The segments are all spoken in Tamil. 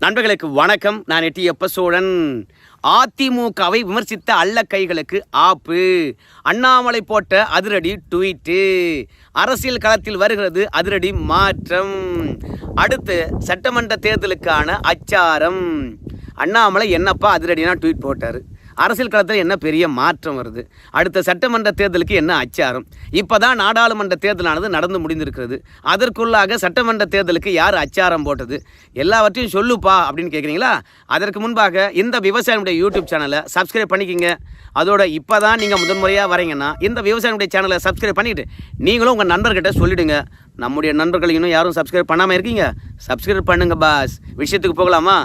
நண்பர்களுக்கு வணக்கம். நான் எட்டியப்ப சோழன் அதிமுகவை விமர்சித்த அல்ல கைகளுக்கு ஆப்பு. அண்ணாமலை போட்ட அதிரடி ட்வீட்டு. அரசியல் களத்தில் வருகிறது அதிரடி மாற்றம். அடுத்து சட்டமன்ற தேர்தலுக்கான அச்சாரம். அண்ணாமலை என்னப்பா அதிரடினா ட்வீட் போட்டார். அரசியல் களத்தில் என்ன பெரிய மாற்றம் வருது? அடுத்த சட்டமன்ற தேர்தலுக்கு என்ன அச்சாரம்? இப்போ தான் நாடாளுமன்ற தேர்தலானது நடந்து முடிந்திருக்கிறது. அதற்குள்ளாக சட்டமன்ற தேர்தலுக்கு யார் அச்சாரம் போட்டது? எல்லாவற்றையும் சொல்லுப்பா அப்படின்னு கேட்குறீங்களா அதற்கு முன்பாக இந்த விவசாயினுடைய யூடியூப் சேனலை சப்ஸ்கிரைப் பண்ணிக்கிங்க. அதோட இப்போ தான் நீங்கள் முதன்முறையாக வரீங்கன்னா இந்த விவசாயினுடைய சேனலை சப்ஸ்கிரைப் பண்ணிவிட்டு நீங்களும் உங்கள் நண்பர்கிட்ட சொல்லிவிடுங்க நம்முடைய நண்பர்கள் இன்னும் யாரும் சப்ஸ்கிரைப் பண்ணாமல் இருக்கீங்க? சப்ஸ்கிரைப் பண்ணுங்க பாஸ் விஷயத்துக்கு போகலாமா?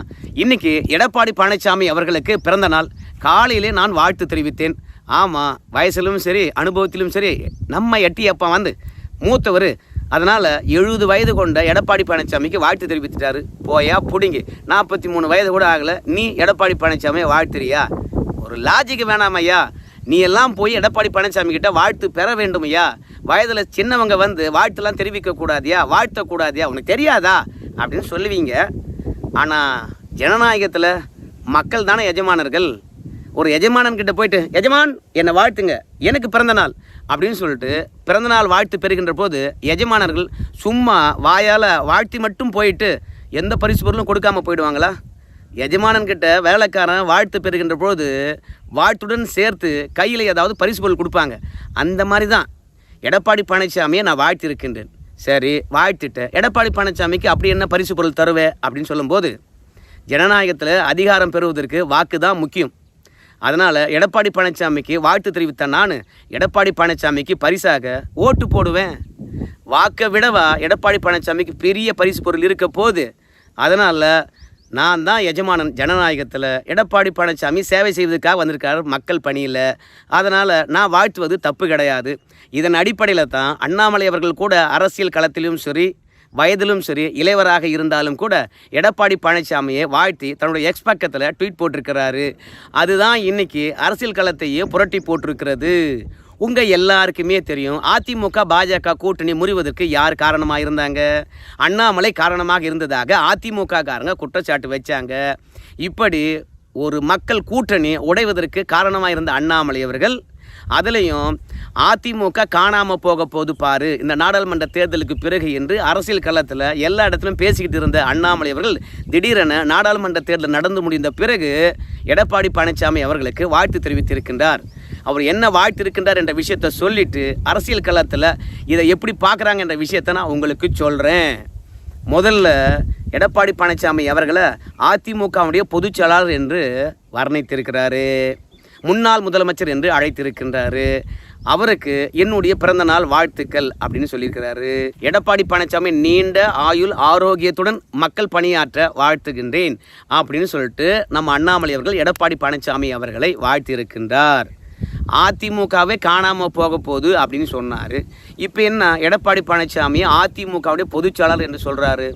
இன்றைக்கி எடப்பாடி பழனிசாமி அவர்களுக்கு பிறந்த நாள். காலையிலே நான் வாழ்த்து தெரிவித்தேன். ஆமாம் வயசிலும் சரி அனுபவத்திலும் சரி நம்ம எட்டி அப்பா வந்து மூத்தவர். அதனால் எழுபது வயது கொண்ட எடப்பாடி பழனிசாமிக்கு வாழ்த்து தெரிவித்துட்டாரு. போயா பிடிங்கி. நாற்பத்தி மூணு வயது கூட ஆகலை. நீ எடப்பாடி பழனிசாமியை வாழ்த்துறியா? ஒரு லாஜிக்கு வேணாம் ஐயா. நீ எல்லாம் போய் எடப்பாடி பழனிசாமி கிட்ட வாழ்த்து பெற வேண்டும் ஐயா. வயதில் சின்னவங்க வந்து வாழ்த்துலாம் தெரிவிக்கக்கூடாதியா வாழ்த்தக்கூடாதியா உனக்கு தெரியாதா? அப்படின்னு சொல்லுவீங்க. ஆனால் ஜனநாயகத்தில் மக்கள் தானே எஜமானர்கள். ஒரு எஜமானன் கிட்ட போயிட்டு எஜமான் என்னை வாழ்த்துங்க. எனக்கு பிறந்த நாள். அப்படின்னு சொல்லிட்டு பிறந்த நாள் வாழ்த்து பெறுகின்ற போது எஜமானர்கள் சும்மா வாயால் வாழ்த்தி மட்டும் போயிட்டு எந்த பரிசு பொருளும் கொடுக்காமல் போயிடுவாங்களா? எஜமானன் கிட்ட வேலைக்காரன் வாழ்த்து பெறுகின்ற பொழுது வாழ்த்துடன் சேர்த்து கையில் ஏதாவது பரிசு பொருள் கொடுப்பாங்க. அந்த மாதிரி தான் எடப்பாடி பழனிசாமியை நான் வாழ்த்திருக்கின்றேன் சரி வாழ்த்திட்டேன். எடப்பாடி பழனிசாமிக்கு அப்படி என்ன பரிசு பொருள் தருவேன் அப்படின்னு சொல்லும்போது ஜனநாயகத்தில் அதிகாரம் பெறுவதற்கு வாக்கு தான் முக்கியம். அதனால் எடப்பாடி பழனிசாமிக்கு வாழ்த்து தெரிவித்த நான் எடப்பாடி பழனிசாமிக்கு பரிசாக ஓட்டு போடுவேன். வாக்கை விடவா எடப்பாடி பழனிசாமிக்கு பெரிய பரிசு பொருள் இருக்க போகுது. அதனால் நான் தான் எஜமானன் ஜனநாயகத்தில் எடப்பாடி பழனிசாமி சேவை செய்வதற்காக வந்திருக்கார் மக்கள் பணியில். அதனால் நான் வாழ்த்துவது தப்பு கிடையாது. இதன் அடிப்படையில் தான் அண்ணாமலை அவர்கள் கூட அரசியல் களத்திலும் சரி வயதிலும் சரி இளையவராக இருந்தாலும் கூட எடப்பாடி பழனிசாமியை வாழ்த்தி தன்னுடைய எக்ஸ் பக்கத்தில் ட்வீட் போட்டிருக்கிறாரு. அதுதான் இன்னைக்கு அரசியல் களத்தையே புரட்டி போட்டிருக்கிறது. உங்கள் எல்லாருக்குமே தெரியும் அதிமுக பாஜக கூட்டணி முறிவதற்கு யார் காரணமாக இருந்தாங்க? அண்ணாமலை காரணமாக இருந்ததாக அதிமுக காரங்க குற்றச்சாட்டு வச்சாங்க. இப்படி ஒரு மக்கள் கூட்டணி உடைவதற்கு காரணமாக இருந்த அண்ணாமலை அவர்கள் அதுலேயும் அதிமுக காணாமல் போக போது பாரு இந்த நாடாளுமன்ற தேர்தலுக்கு பிறகு என்று அரசியல் களத்தில் எல்லா இடத்துலையும் பேசிக்கிட்டு இருந்த அண்ணாமலை அவர்கள் திடீரென நாடாளுமன்ற தேர்தல் நடந்து முடிந்த பிறகு எடப்பாடி பழனிசாமி அவர்களுக்கு வாழ்த்து தெரிவித்திருக்கின்றார். அவர் என்ன வாழ்த்து இருக்கின்றார் என்ற விஷயத்தை சொல்லிட்டு அரசியல் களத்தில் இதை எப்படி பார்க்குறாங்க என்ற விஷயத்தை நான் உங்களுக்கு சொல்கிறேன் முதல்ல எடப்பாடி பழனிசாமி அவர்களை அதிமுகவுடைய பொதுச்செயலாளர் என்று வர்ணித்திருக்கிறாரு. முன்னாள் முதலமைச்சர் என்று அழைத்திருக்கின்றாரு. அவருக்கு என்னுடைய பிறந்த நாள் வாழ்த்துக்கள் அப்படின்னு சொல்லியிருக்கிறாரு. எடப்பாடி பழனிசாமி நீண்ட ஆயுள் ஆரோக்கியத்துடன் மக்கள் பணியாற்ற வாழ்த்துகின்றேன் அப்படின்னு சொல்லிட்டு நம்ம அண்ணாமலை அவர்கள் எடப்பாடி பழனிசாமி அவர்களை வாழ்த்தியிருக்கின்றார். அதிமுகவே காணாமல் போக போகுது அப்படின்னு சொன்னார். இப்போ என்ன எடப்பாடி பழனிசாமி அதிமுகவுடைய பொதுச்செயலாளர் என்று சொல்கிறாரு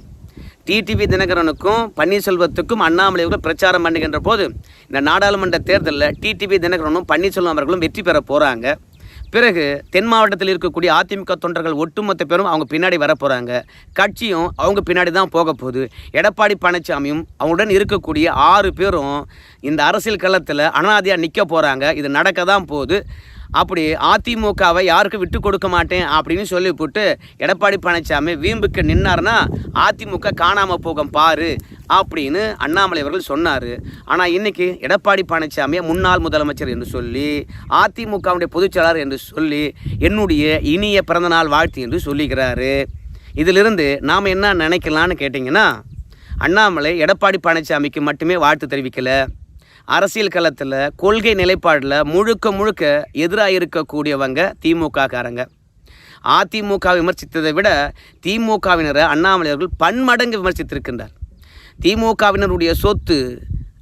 டிடிவி தினகரனுக்கும் பன்னீர்செல்வத்துக்கும் அண்ணாமலை பிரச்சாரம் பண்ணுகின்ற போது இந்த நாடாளுமன்ற தேர்தலில் டிடிவி தினகரனும் பன்னீர்செல்வம் அவர்களும் வெற்றி பெற போகிறாங்க பிறகு தென் மாவட்டத்தில் இருக்கக்கூடிய அதிமுக தொண்டர்கள் ஒட்டுமொத்த பேரும் அவங்க பின்னாடி வர போகிறாங்க கட்சியும் அவங்க பின்னாடி தான் போக போகுது. எடப்பாடி பழனிசாமியும் அவங்களுடன் இருக்கக்கூடிய ஆறு பேரும் இந்த அரசியல் களத்தில் அனாதையாக நிற்க போகிறாங்க இது நடக்க தான் போகுது. அப்படி அதிமுகவை யாருக்கும் விட்டு கொடுக்க மாட்டேன் அப்படின்னு சொல்லிவிட்டு எடப்பாடி பழனிசாமி வீம்புக்கு நின்னார்னா அதிமுக காணாமல் போகும் பாரு அப்படின்னு அண்ணாமலை அவர்கள் சொன்னார். ஆனால் இன்றைக்கி எடப்பாடி பழனிசாமியை முன்னாள் முதலமைச்சர் என்று சொல்லி அதிமுகவுடைய பொதுச்செயலாளர் என்று சொல்லி என்னுடைய இனிய பிறந்தநாள் வாழ்த்து என்று சொல்லிக்கிறாரு. இதிலிருந்து நாம் என்ன நினைக்கலான்னு கேட்டிங்கன்னா அண்ணாமலை எடப்பாடி பழனிசாமிக்கு மட்டுமே வாழ்த்து தெரிவிக்கலை. அரசியல் களத்தில் கொள்கை நிலைப்பாடில் முழுக்க முழுக்க எதிராக இருக்கக்கூடியவங்க திமுகக்காரங்க அதிமுக விமர்சித்ததை விட திமுகவினரை அண்ணாமலை அவர்கள் பன்மடங்கு விமர்சித்திருக்கின்றார். திமுகவினருடைய சொத்து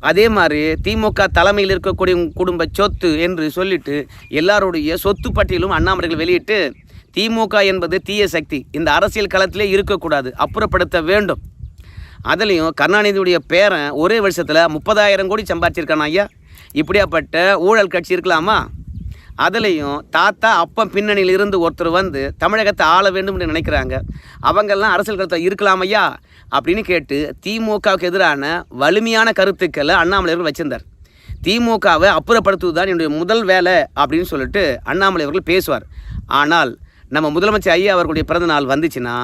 அதே மாதிரி திமுக தலைமையில் இருக்கக்கூடிய குடும்ப சொத்து என்று சொல்லிட்டு எல்லாருடைய சொத்து பட்டியலும் அண்ணாமலைகள் வெளியிட்டு திமுக என்பது தீய சக்தி. இந்த அரசியல் களத்திலே இருக்கக்கூடாது அப்புறப்படுத்த வேண்டும். அதுலேயும் கருணாநிதியுடைய பேரன் ஒரே வருஷத்தில் முப்பதாயிரம் கோடி சம்பாதிச்சிருக்கானா ஐயா. இப்படியாப்பட்ட ஊழல் கட்சி இருக்கலாமா? அதுலேயும் தாத்தா அப்பன் பின்னணியில் இருந்து ஒருத்தர் வந்து தமிழகத்தை ஆள வேண்டும் என்று நினைக்கிறாங்க. அவங்கெல்லாம் அரசியல் கருத்தில் இருக்கலாம் ஐயா அப்படின்னு கேட்டு திமுகவுக்கு எதிரான வலிமையான கருத்துக்களை அண்ணாமலை அவர்கள் வச்சிருந்தார். திமுகவை அப்புறப்படுத்துவது தான் என்னுடைய முதல் வேலை அப்படின்னு சொல்லிட்டு அண்ணாமலை அவர்கள் பேசுவார். ஆனால் நம்ம முதலமைச்சர் ஐயா அவர்களுடைய பிறந்த நாள் வந்துச்சுன்னா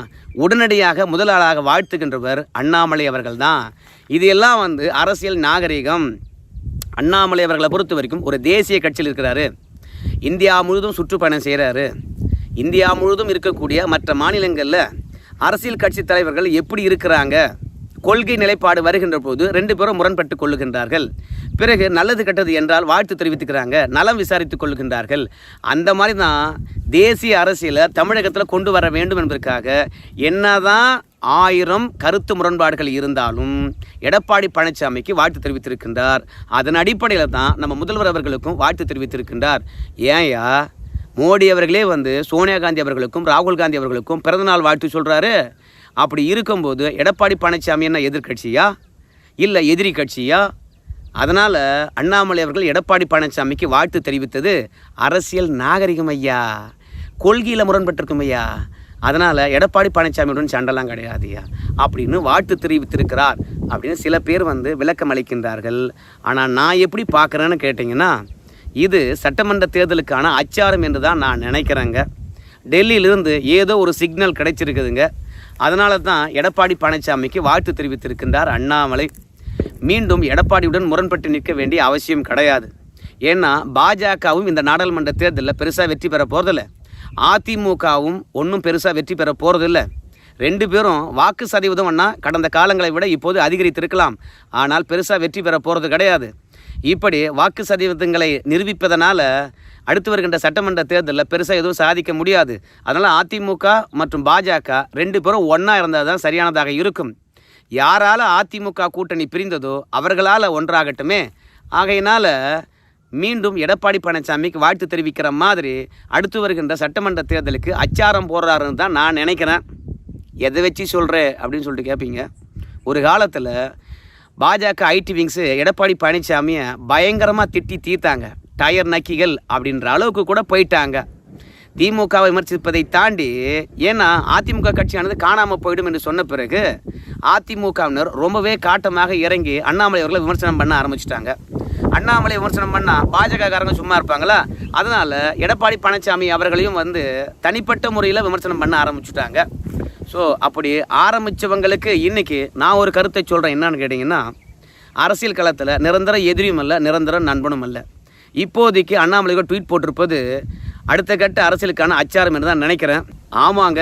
உடனடியாக முதலாளாக வாழ்த்துகின்றவர் அண்ணாமலை அவர்கள் தான் இது எல்லாம் வந்து அரசியல் நாகரிகம் அண்ணாமலை அவர்களை பொறுத்த வரைக்கும் ஒரு தேசிய கட்சியில் இருக்கிறாரு. இந்தியா முழுதும் சுற்றுப்பயணம் செய்கிறாரு இந்தியா முழுதும் இருக்கக்கூடிய மற்ற மாநிலங்களில் அரசியல் கட்சி தலைவர்கள் எப்படி இருக்கிறாங்க? கொள்கை நிலைப்பாடு வருகின்ற போது ரெண்டு பேரும் முரண்பட்டு கொள்ளுகின்றார்கள். பிறகு நல்லது கெட்டது என்றால் வாழ்த்து தெரிவித்துக்கிறாங்க நலம் விசாரித்துக் கொள்ளுகின்றார்கள். அந்த மாதிரி தான் தேசிய அரசியலை தமிழகத்தில் கொண்டு வர வேண்டும் என்பதற்காக என்னதான் ஆயிரம் கருத்து முரண்பாடுகள் இருந்தாலும் எடப்பாடி பழனிசாமிக்கு வாழ்த்து தெரிவித்திருக்கின்றார். அதன் அடிப்படையில் தான் நம்ம முதல்வர் அவர்களுக்கும் வாழ்த்து தெரிவித்திருக்கின்றார். ஏன்யா மோடி அவர்களே வந்து சோனியா காந்தி அவர்களுக்கும் ராகுல் காந்தி அவர்களுக்கும் பிறந்தநாள் வாழ்த்து சொல்கிறாரு அப்படி இருக்கும்போது எடப்பாடி பழனிசாமி என்ன எதிர்க்கட்சியா இல்லை எதிரி கட்சியா? அதனால் அண்ணாமலை அவர்கள் எடப்பாடி பழனிசாமிக்கு வாழ்த்து தெரிவித்தது அரசியல் நாகரிகம் ஐயா. கொள்கையில் முரண்பட்டிருக்கும் ஐயா. அதனால் எடப்பாடி பழனிசாமியுடன் சண்டைலாம் கிடையாதுயா அப்படின்னு வாழ்த்து தெரிவித்திருக்கிறார் அப்படின்னு சில பேர் வந்து விளக்கம் அளிக்கின்றார்கள். ஆனால் நான் எப்படி பார்க்குறேன்னு கேட்டிங்கன்னா இது சட்டமன்ற தேர்தலுக்கான அச்சாரம் என்று தான் நான் நினைக்கிறேங்க. டெல்லியிலிருந்து ஏதோ ஒரு சிக்னல் கிடைச்சிருக்குதுங்க. அதனால தான் எடப்பாடி பழனிசாமிக்கு வாழ்த்து தெரிவித்திருக்கின்றார் அண்ணாமலை. மீண்டும் எடப்பாடியுடன் முரண்பட்டு நிற்க வேண்டிய அவசியம் கிடையாது. ஏன்னா பாஜகவும் இந்த நாடாளுமன்ற தேர்தலில் பெருசாக வெற்றி பெற போகிறதில்ல அதிமுகவும் ஒன்றும் பெருசாக வெற்றி பெற போகிறதில்ல ரெண்டு பேரும் வாக்கு சதவீதம் கடந்த காலங்களை விட இப்போது அதிகரித்திருக்கலாம். ஆனால் பெருசாக வெற்றி பெற போகிறது கிடையாது. இப்படி வாக்கு சதவீதங்களை நிரூபிப்பதனால் அடுத்து வருகின்ற சட்டமன்ற தேர்தலில் பெருசாக எதுவும் சாதிக்க முடியாது. அதனால் அதிமுக மற்றும் பாஜக ரெண்டு பேரும் ஒன்றா இருந்தால் தான் சரியானதாக இருக்கும். யாரால் அதிமுக கூட்டணி பிரிந்ததோ அவர்களால் ஒன்றாகட்டுமே. ஆகையினால் மீண்டும் எடப்பாடி பழனிசாமிக்கு வாழ்த்து தெரிவிக்கிற மாதிரி அடுத்து வருகின்ற சட்டமன்ற தேர்தலுக்கு அச்சாரம் போடுறாருன்னு தான் நான் நினைக்கிறேன். எதை வச்சு சொல்கிறேன் அப்படின்னு சொல்லிட்டு கேட்பீங்க ஒரு காலத்தில் பாஜக ஐடி விங்ஸு எடப்பாடி பழனிசாமியை பயங்கரமாக திட்டி தீர்த்தாங்க. டயர் நக்கிகள் அப்படின்ற அளவுக்கு கூட போயிட்டாங்க. திமுகவை விமர்சிப்பதை தாண்டி ஏன்னா அதிமுக கட்சியானது காணாமல் போயிடும் என்று சொன்ன பிறகு அதிமுகவினர் ரொம்பவே காட்டமாக இறங்கி அண்ணாமலை அவர்களை விமர்சனம் பண்ண ஆரம்பிச்சிட்டாங்க. அண்ணாமலை விமர்சனம் பண்ணால் பாஜகக்காரங்க சும்மா இருப்பாங்களா? அதனால் எடப்பாடி பழனிசாமி அவர்களையும் வந்து தனிப்பட்ட முறையில் விமர்சனம் பண்ண ஆரம்பிச்சுட்டாங்க. ஸோ அப்படி ஆரம்பித்தவங்களுக்கு இன்றைக்கி நான் ஒரு கருத்தை சொல்கிறேன் என்னன்னு கேட்டிங்கன்னா அரசியல் களத்தில் நிரந்தர எதிரியும் அல்ல நிரந்தர நண்பனும் அல்ல. இப்போதைக்கு அண்ணாமலைகள் ட்வீட் போட்டிருப்பது அடுத்த கட்ட அரசியலுக்கான அச்சாரம் என்று தான் நினைக்கிறேன். ஆமாங்க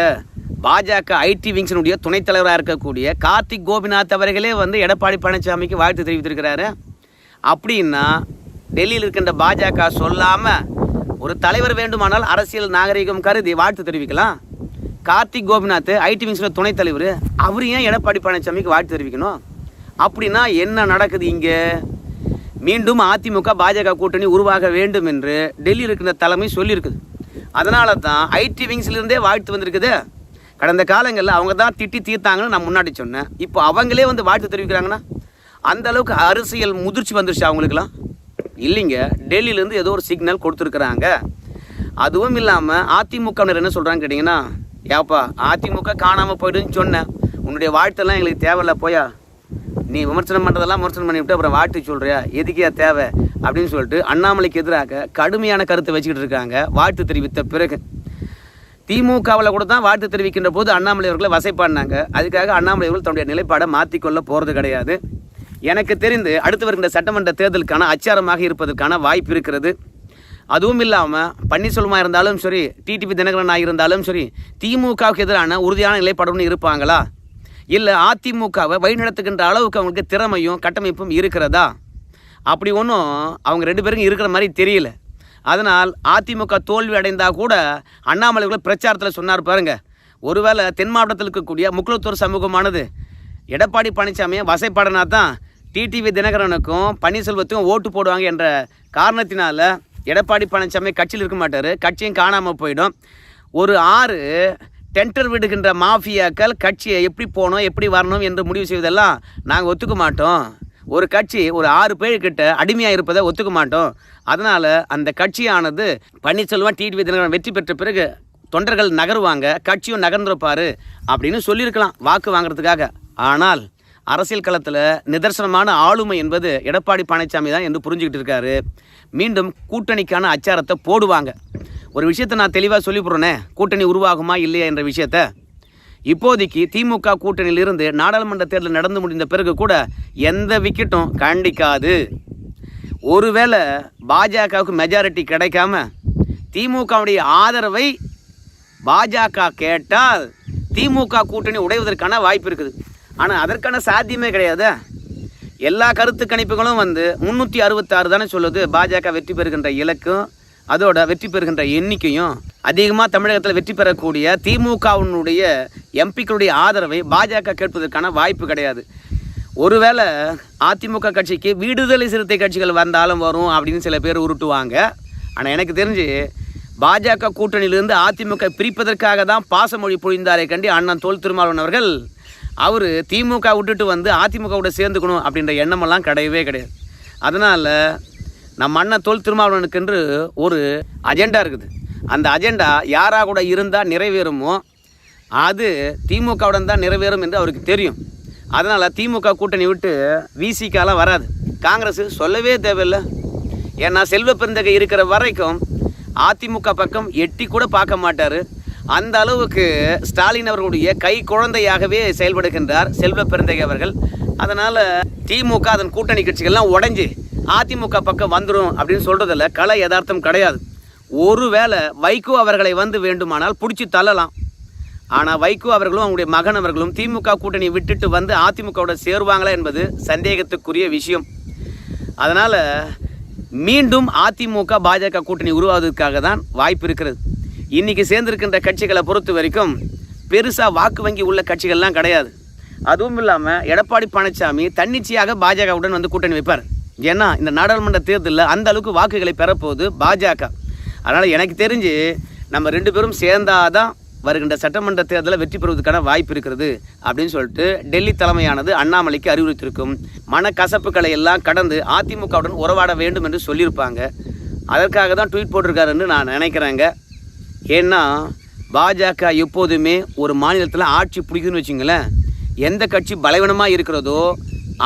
பாஜக ஐடி விங்ஸினுடைய துணைத் தலைவராக இருக்கக்கூடிய கார்த்திக் கோபிநாத் அவர்களே வந்து எடப்பாடி பழனிசாமிக்கு வாழ்த்து தெரிவித்திருக்கிறாரு. அப்படின்னா டெல்லியில் இருக்கின்ற பாஜக சொல்லாமல் ஒரு தலைவர் வேண்டுமானால் அரசியல் நாகரிகம் கருதி வாழ்த்து தெரிவிக்கலாம். கார்த்திக் கோபிநாத் ஐடி விங்ஸில் துணைத் தலைவர் அவர் ஏன் எடப்பாடி பழனிசாமிக்கு வாழ்த்து தெரிவிக்கணும்? அப்படின்னா என்ன நடக்குது இங்கே? மீண்டும் அதிமுக பாஜக கூட்டணி உருவாக வேண்டும் என்று டெல்லியில் இருக்கிற தலைமை சொல்லியிருக்குது. அதனால தான் ஐடி விங்ஸ்லேருந்தே வாழ்த்து வந்திருக்குது. கடந்த காலங்களில் அவங்க தான் திட்டி தீர்த்தாங்கன்னு நான் முன்னாடி சொன்னேன். இப்போ அவங்களே வந்து வாழ்த்து தெரிவிக்கிறாங்கன்னா அந்த அளவுக்கு அரசியல் முதிர்ச்சி வந்துருச்சு அவங்களுக்குலாம் இல்லைங்க. டெல்லியிலேருந்து ஏதோ ஒரு சிக்னல் கொடுத்துருக்குறாங்க. அதுவும் இல்லாமல் அதிமுகவினர் என்ன சொல்கிறாங்க கேட்டிங்கன்னா ஏப்பா அதிமுக காணாமல் போயிடுன்னு சொன்னேன். உன்னுடைய வாழ்த்தெல்லாம் எங்களுக்கு தேவையில்ல போயா. நீ விமர்சனம் பண்ணுறதெல்லாம் விமர்சனம் பண்ணிவிட்டு அப்புறம் வாழ்த்து சொல்கிறியா எதுக்கியா தேவை? அப்படின்னு சொல்லிட்டு அண்ணாமலைக்கு எதிராக கடுமையான கருத்தை வச்சுக்கிட்டு இருக்காங்க. வாழ்த்து தெரிவித்த பிறகு திமுகவில் கூட தான் வாழ்த்து தெரிவிக்கின்ற போது அண்ணாமலை அவர்களை வசைப்பாடினாங்க. அதுக்காக அண்ணாமலை அவர்கள் தன்னுடைய நிலைப்பாடை மாற்றிக்கொள்ள போகிறது கிடையாது. எனக்கு தெரிந்து அடுத்து வருகின்ற சட்டமன்ற தேர்தலுக்கான அச்சாரமாக இருப்பதற்கான வாய்ப்பு இருக்கிறது. அதுவும் இல்லாமல் பன்னீர்செல்வமாக இருந்தாலும் சரி டிடிபி தினகரனாக இருந்தாலும் சரி திமுகவுக்கு எதிரான உறுதியான நிலைப்பாடுன்னு இருப்பாங்களா? இல்லை அதிமுகவை வழிநடத்துகின்ற அளவுக்கு அவங்களுக்கு திறமையும் கட்டமைப்பும் இருக்கிறதா? அப்படி ஒன்றும் அவங்க ரெண்டு பேருக்கும் இருக்கிற மாதிரி தெரியல. அதனால் அதிமுக தோல்வி அடைந்தால் கூட அண்ணாமலை கூட பிரச்சாரத்தில் சொன்னார் பாருங்க. ஒருவேளை தென் மாவட்டத்தில் இருக்கக்கூடிய முக்குளத்தூர் சமூகமானது எடப்பாடி பழனிசாமியை வசைப்பாடினா தான் டிடிவி தினகரனுக்கும் பன்னீர்செல்வத்துக்கும் ஓட்டு போடுவாங்க என்ற காரணத்தினால எடப்பாடி பழனிசாமி கட்சியில் இருக்க மாட்டார். கட்சியும் காணாமல் போயிடும். ஒரு ஆறு டெண்டர் விடுகின்ற மாஃபியாக்கள் கட்சியை எப்படி போகணும் எப்படி வரணும் என்று முடிவு செய்வதெல்லாம் நாங்கள் ஒத்துக்க மாட்டோம். ஒரு கட்சி ஒரு ஆறு பேர்கிட்ட அடிமையாக இருப்பதை ஒத்துக்க மாட்டோம். அதனால் அந்த கட்சியானது பன்னீர்செல்வம் டிடிவி தினகரன் வெற்றி பெற்ற பிறகு தொண்டர்கள் நகருவாங்க கட்சியும் நகர்ந்துருப்பார் அப்படின்னு சொல்லியிருக்கலாம் வாக்கு வாங்குறதுக்காக. ஆனால் அரசியல் களத்தில் நிதர்சனமான ஆளுமை என்பது எடப்பாடி பழனிசாமி தான் என்று புரிஞ்சுக்கிட்டு இருக்காரு. மீண்டும் கூட்டணிக்கான அச்சாரத்தை போடுவாங்க. ஒரு விஷயத்தை நான் தெளிவாக சொல்லி போடுறேனே கூட்டணி உருவாகுமா இல்லையா என்ற விஷயத்த. இப்போதைக்கு திமுக கூட்டணியிலிருந்து நாடாளுமன்ற தேர்தல் நடந்து முடிந்த பிறகு கூட எந்த விக்கெட்டும் கண்டிக்காது. ஒருவேளை பாஜகவுக்கு மெஜாரிட்டி கிடைக்காம திமுகவுடைய ஆதரவை பாஜக கேட்டால் திமுக கூட்டணி உடைவதற்கான வாய்ப்பு இருக்குது. ஆனால் அதற்கான சாத்தியமே கிடையாது. எல்லா கருத்து கணிப்புகளும் வந்து முந்நூற்றி அறுபத்தாறு தானே சொல்லுது. பாஜக வெற்றி பெறுகின்ற இலக்கும் அதோட வெற்றி பெறுகின்ற எண்ணிக்கையும் அதிகமாக தமிழகத்தில் வெற்றி பெறக்கூடிய திமுகவினுடைய எம்பிக்களுடைய ஆதரவை பாஜக கேட்பதற்கான வாய்ப்பு கிடையாது. ஒருவேளை அதிமுக கட்சிக்கு விடுதலை சிறுத்தை கட்சிகள் வந்தாலும் வரும் அப்படின்னு சில பேர் உருட்டுவாங்க. ஆனால் எனக்கு தெரிஞ்சு பாஜக கூட்டணியிலிருந்து அதிமுக பிரிப்பதற்காக தான் பாசமொழி பொழிந்தாரை கண்டி அண்ணன் தோல் திருமாவளவன் அவர்கள். அவர் திமுக விட்டுட்டு வந்து அதிமுகவோட சேர்ந்துக்கணும் அப்படின்ற எண்ணமெல்லாம் கிடையவே கிடையாது. அதனால் நம்ம அண்ணன் தொல் திருமாவளவனுக்கென்று ஒரு அஜெண்டா இருக்குது. அந்த அஜெண்டா யாராக கூட இருந்தால் நிறைவேறுமோ அது திமுகவுடன் தான் நிறைவேறும் என்று அவருக்கு தெரியும். அதனால் திமுக கூட்டணி விட்டு விசிக்காலாம் வராது. காங்கிரஸ் சொல்லவே தேவையில்லை. ஏன்னா செல்வ பெருந்தகை இருக்கிற வரைக்கும் அதிமுக பக்கம் எட்டி கூட பார்க்க மாட்டார். அந்த அளவுக்கு ஸ்டாலின் அவர்களுடைய கை குழந்தையாகவே செயல்படுகின்றார் செல்வ பிறந்தகை அவர்கள். அதனால் திமுக அதன் கூட்டணி கட்சிகள்லாம் உடஞ்சி அதிமுக பக்கம் வந்துடும் அப்படின்னு சொல்கிறதில்ல கலை யதார்த்தம் கிடையாது. ஒருவேளை வைகோ அவர்களை வந்து வேண்டுமானால் பிடிச்சி தள்ளலாம். ஆனால் வைகோ அவர்களும் அவங்களுடைய மகன் அவர்களும் திமுக கூட்டணியை விட்டுட்டு வந்து அதிமுகவோட சேருவாங்களா என்பது சந்தேகத்துக்குரிய விஷயம். அதனால் மீண்டும் அதிமுக பாஜக கூட்டணி உருவாவதற்காக தான் வாய்ப்பு இருக்கிறது. இன்றைக்கி சேர்ந்திருக்கின்ற கட்சிகளை பொறுத்த வரைக்கும் பெருசாக வாக்கு வங்கி உள்ள கட்சிகள்லாம் கிடையாது. அதுவும் இல்லாமல் எடப்பாடி பழனிசாமி தன்னிச்சையாக பாஜகவுடன் வந்து கூட்டணி வைப்பார். ஏன்னா இந்த நாடாளுமன்ற தேர்தலில் அந்த அளவுக்கு வாக்குகளை பெறப்போகுது பாஜக. அதனால் எனக்கு தெரிஞ்சு நம்ம ரெண்டு பேரும் சேர்ந்தாதான் வருகின்ற சட்டமன்ற தேர்தலில் வெற்றி பெறுவதற்கான வாய்ப்பு இருக்கிறது அப்படின்னு சொல்லிட்டு டெல்லி தலைமையானது அண்ணாமலைக்கு அறிவுறுத்திருக்கும் மனக்கசப்புகளை எல்லாம் கடந்து அதிமுகவுடன் உறவாட வேண்டும் என்று சொல்லியிருப்பாங்க. அதற்காக தான் ட்வீட் போட்டிருக்காருன்னு நான் நினைக்கிறேங்க. ஏன்னா பாஜக எப்போதுமே ஒரு மாநிலத்தில் ஆட்சி பிடிக்குதுன்னு வச்சுங்களேன். எந்த கட்சி பலவீனமாக இருக்கிறதோ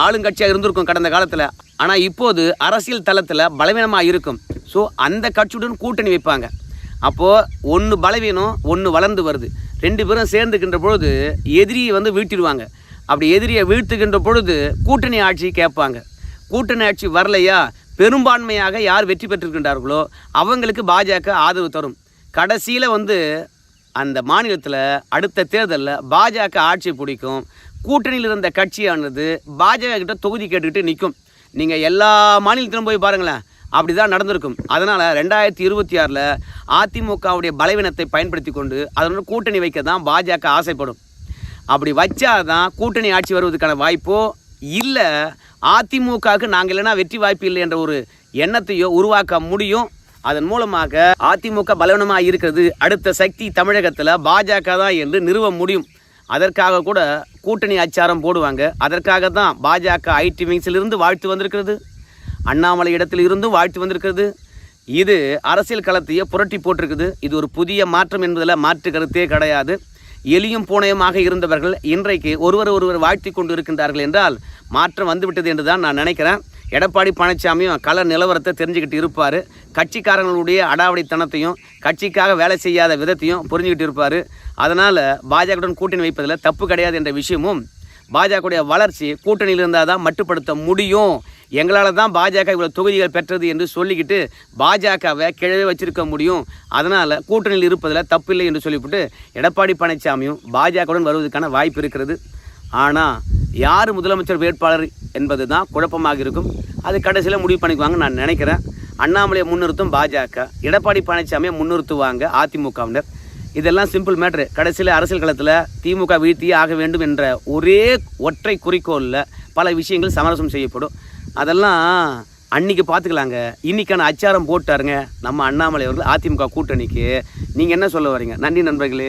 ஆளுங்கட்சியாக இருந்திருக்கும் கடந்த காலத்தில். ஆனால் இப்போது அரசியல் தளத்தில் பலவீனமாக இருக்கும். ஸோ அந்த கட்சியுடன் கூட்டணி வைப்பாங்க. அப்போது ஒன்று பலவீனம் ஒன்று வளர்ந்து வருது. ரெண்டு பேரும் சேர்ந்துக்கின்ற பொழுது எதிரியை வந்து வீழ்த்திடுவாங்க. அப்படி எதிரியை வீழ்த்துகின்ற பொழுது கூட்டணி ஆட்சி கேட்பாங்க. கூட்டணி ஆட்சி வரலையா? பெரும்பான்மையாக யார் வெற்றி பெற்றிருக்கின்றார்களோ அவங்களுக்கு பாஜக ஆதரவு தரும். கடைசியில் வந்து அந்த மாநிலத்தில் அடுத்த தேர்தலில் பாஜக ஆட்சி பிடிக்கும். கூட்டணியில் இருந்த கட்சியானது பாஜக கிட்ட தொகுதி கேட்டுக்கிட்டு நிற்கும் நீங்கள் எல்லா மாநிலத்திலும் போய் பாருங்களேன். அப்படி தான் நடந்திருக்கும். அதனால் ரெண்டாயிரத்தி இருபத்தி ஆறில் அதிமுகவுடைய பலவீனத்தை பயன்படுத்தி கொண்டு அதனோட கூட்டணி வைக்க தான் பாஜக ஆசைப்படும். அப்படி வச்சாதான் கூட்டணி ஆட்சி வருவதற்கான வாய்ப்போ இல்லை அதிமுகவுக்கு நாங்கள் இல்லைனா வெற்றி வாய்ப்பு இல்லை என்ற ஒரு எண்ணத்தையோ உருவாக்க முடியும். அதன் மூலமாக அதிமுக பலவீனமாக இருக்கிறது. அடுத்த சக்தி தமிழகத்தில் பாஜக தான் என்று நிறுவ முடியும். அதற்காக கூட கூட்டணி அச்சாரம் போடுவாங்க. அதற்காக தான் பாஜக ஐடி விங்ஸிலிருந்து வாழ்த்து வந்திருக்கிறது. அண்ணாமலை இடத்தில் இருந்தும் வாழ்த்து வந்திருக்கிறது. இது அரசியல் களத்தையே புரட்டி போட்டிருக்குது. இது ஒரு புதிய மாற்றம் என்பதில் மாற்று கருத்தே கிடையாது. எலியும் பூனையுமாக இருந்தவர்கள் இன்றைக்கு ஒருவர் ஒருவர் வாழ்த்தி கொண்டு இருக்கின்றார்கள் என்றால் மாற்றம் வந்துவிட்டது என்று தான் நான் நினைக்கிறேன். எடப்பாடி பழனிசாமியும் கள நிலவரத்தை தெரிஞ்சுக்கிட்டு இருப்பார். கட்சிக்காரங்களுடைய அடாவடித்தனத்தையும் கட்சிக்காக வேலை செய்யாத விதத்தையும் புரிஞ்சுக்கிட்டு இருப்பார். அதனால் பாஜகவுடன் கூட்டணி வைப்பதில் தப்பு கிடையாது என்ற விஷயமும் பாஜகவுடைய வளர்ச்சி கூட்டணியில் இருந்தால் தான் மட்டுப்படுத்த முடியும். எங்களால் தான் பாஜக இவ்வளோ தொகுதிகள் பெற்றது என்று சொல்லிக்கிட்டு பாஜகவை கிழவே வச்சிருக்க முடியும். அதனால் கூட்டணியில் இருப்பதில் தப்பில்லை என்று சொல்லிவிட்டு எடப்பாடி பழனிசாமியும் பாஜகவுடன் வருவதற்கான வாய்ப்பு இருக்கிறது. ஆனால் யார் முதலமைச்சர் வேட்பாளர் என்பது தான் குழப்பமாக இருக்கும். அது கடைசியில் முடிவு பண்ணிக்குவாங்கன்னு நான் நினைக்கிறேன். அண்ணாமலையை முன்னிறுத்தும் பாஜக எடப்பாடி பழனிசாமியை முன்னிறுத்துவாங்க அதிமுகவினர். இதெல்லாம் சிம்பிள் மேட்ரு கடைசியில் அரசியல் களத்தில் திமுக வீழ்த்தியே ஆக வேண்டும் என்ற ஒரே ஒற்றை குறிக்கோளில் பல விஷயங்கள் சமரசம் செய்யப்படும். அதெல்லாம் அன்னைக்கு பார்த்துக்கலாங்க. இன்னைக்கான அச்சாரம் போட்டாருங்க நம்ம அண்ணாமலை அவர்கள் அதிமுக கூட்டணிக்கு. நீங்கள் என்ன சொல்ல வரீங்க? நன்றி நண்பர்களே.